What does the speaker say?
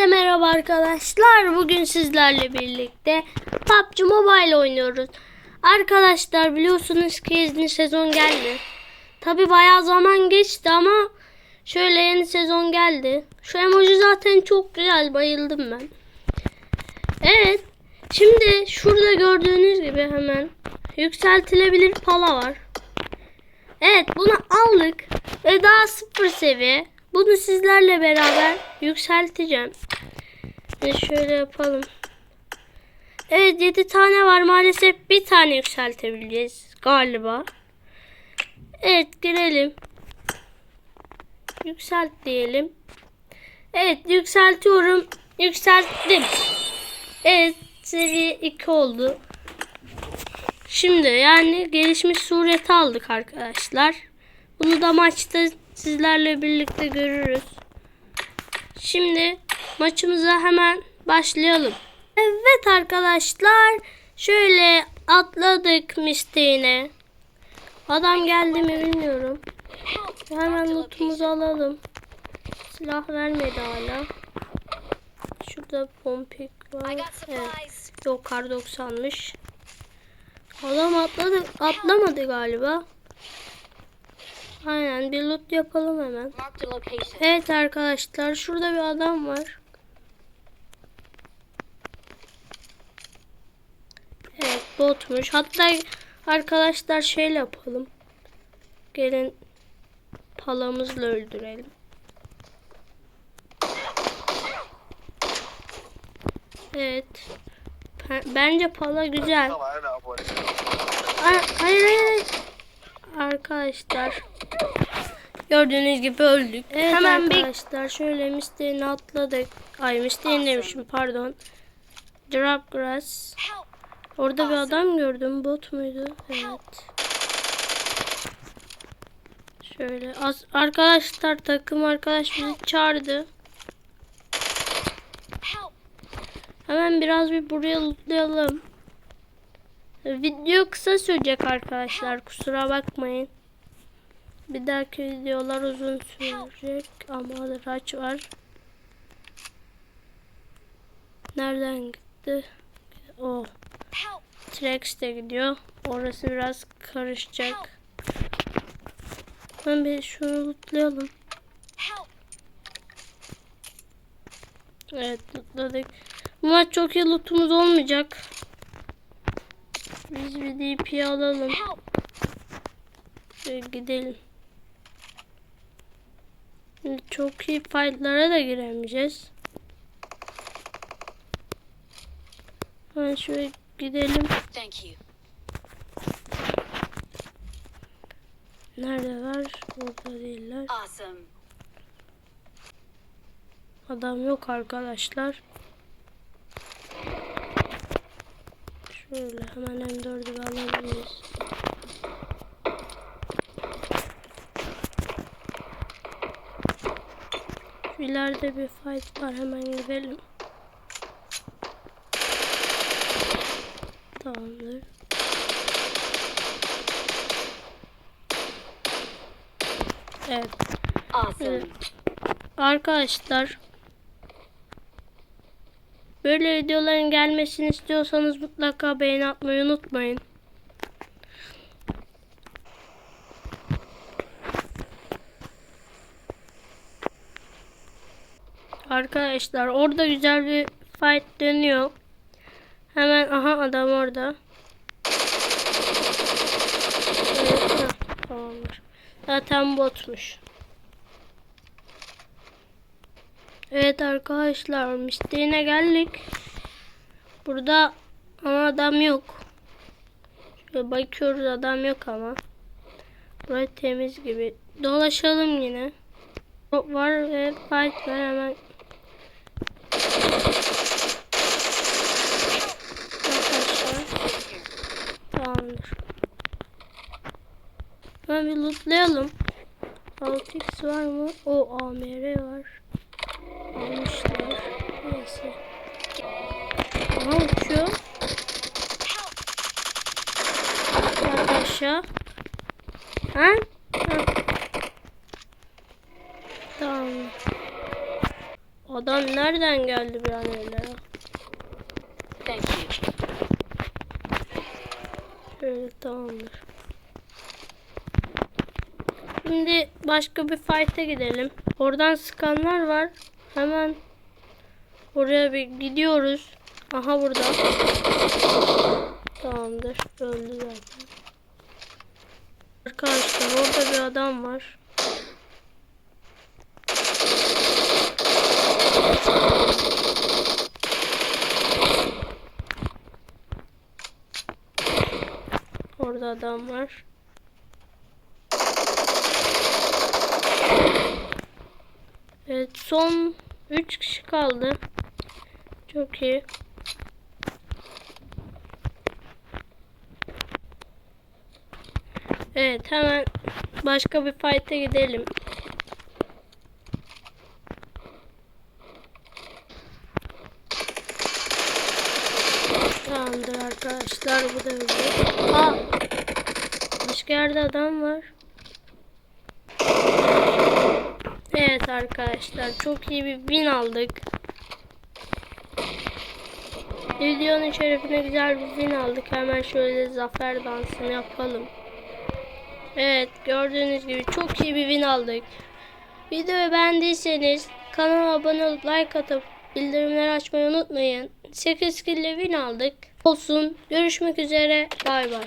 Hepinize merhaba arkadaşlar. Bugün sizlerle birlikte PUBG Mobile oynuyoruz. Arkadaşlar biliyorsunuz ki yeni sezon geldi. Tabi bayağı zaman geçti ama şöyle yeni sezon geldi. Şu emoji zaten çok güzel bayıldım ben. Evet. Şimdi şurada gördüğünüz gibi hemen yükseltilebilir pala var. Evet bunu aldık ve daha sıfır seviye. Bunu sizlerle beraber yükselteceğim. Ve şöyle yapalım. Evet 7 tane var maalesef bir tane yükseltebileceğiz galiba. Evet girelim. Yükselt diyelim. Evet yükseltiyorum. Yükselttim. Evet seviye 2 oldu. Şimdi yani gelişmiş sureti aldık arkadaşlar. Bunu da maçta sizlerle birlikte görürüz. Şimdi maçımıza hemen başlayalım. Evet arkadaşlar şöyle atladık misteğine. Adam geldi mi bilmiyorum. Hemen lootumuzu alalım. Silah vermedi hala. Şurada pompik var. Evet. Yok kar 90'mış. Adam atladı, atlamadı galiba. Aynen bir loot yapalım hemen. Evet arkadaşlar şurada bir adam var. Evet botmuş. Hatta arkadaşlar şöyle yapalım. Gelin palamızla öldürelim. Evet. Bence pala güzel. Ay- Hayır hayır. Arkadaşlar. Gördüğünüz gibi öldük. Evet Hemen arkadaşlar şöyle misteğini atladık. Ay misteğini demişim pardon. Drop grass. Help! Orada bir adam gördüm. Bot muydu? Evet. Şöyle az arkadaşlar takım arkadaş bizi çağırdı. Hemen biraz bir buraya lootlayalım. Video kısa sürecek arkadaşlar. Kusura bakmayın. Bir dahaki videolar uzun sürecek ama araç var. Nereden gitti? O Help! Trex de gidiyor. Orası biraz karışacak. Ben bir şunu lootlayalım. Evet lootladık. Bu maç çok iyi lootumuz olmayacak. Biz bir DP alalım. Şöyle gidelim. Şimdi çok iyi fightlara da giremeyeceğiz. Ben şöyle gidelim. Thank you. Nerede var? Orada değiller. Awesome. Adam yok arkadaşlar. Şöyle hemen M4'ü bir alabiliriz. İleride bir fight var hemen gidelim. Tamamdır. Evet. Awesome. Evet. Arkadaşlar böyle videoların gelmesini istiyorsanız mutlaka beğeni atmayı unutmayın. Arkadaşlar orada güzel bir fight dönüyor. Hemen aha adam orada. Evet. Zaten botmuş. Evet arkadaşlar misteğine geldik. Burada ama adam yok. Şöyle bakıyoruz adam yok ama. Burası temiz gibi. Dolaşalım yine. Var ve fight var hemen. Arkadaşlar. Tamamdır. Hemen bir lootlayalım. 6x var mı? O AMR var. Almışlar. Neyse. Aha uçuyor. Bak aşağı. Ha? ha. Tamam. Adam nereden geldi bir an öyle ya? Thank you. Şöyle tamamdır. Şimdi başka bir fight'e gidelim. Oradan sıkanlar var. Hemen oraya bir gidiyoruz. Aha burada. Tamamdır. Öldü zaten. Arkadaşlar orada bir adam var. Orada adam var. Evet son 3 kişi kaldı. Çok iyi. Evet hemen başka bir fight'e gidelim. Tamamdır arkadaşlar bu da öldü. Aa, başka yerde adam var. Evet arkadaşlar çok iyi bir win aldık. Videonun şerefine güzel bir win aldık. Hemen şöyle zafer dansını yapalım. Evet gördüğünüz gibi çok iyi bir win aldık. Videoyu beğendiyseniz kanala abone olup like atıp bildirimleri açmayı unutmayın. 8 kill win aldık. Olsun. Görüşmek üzere. Bay bay.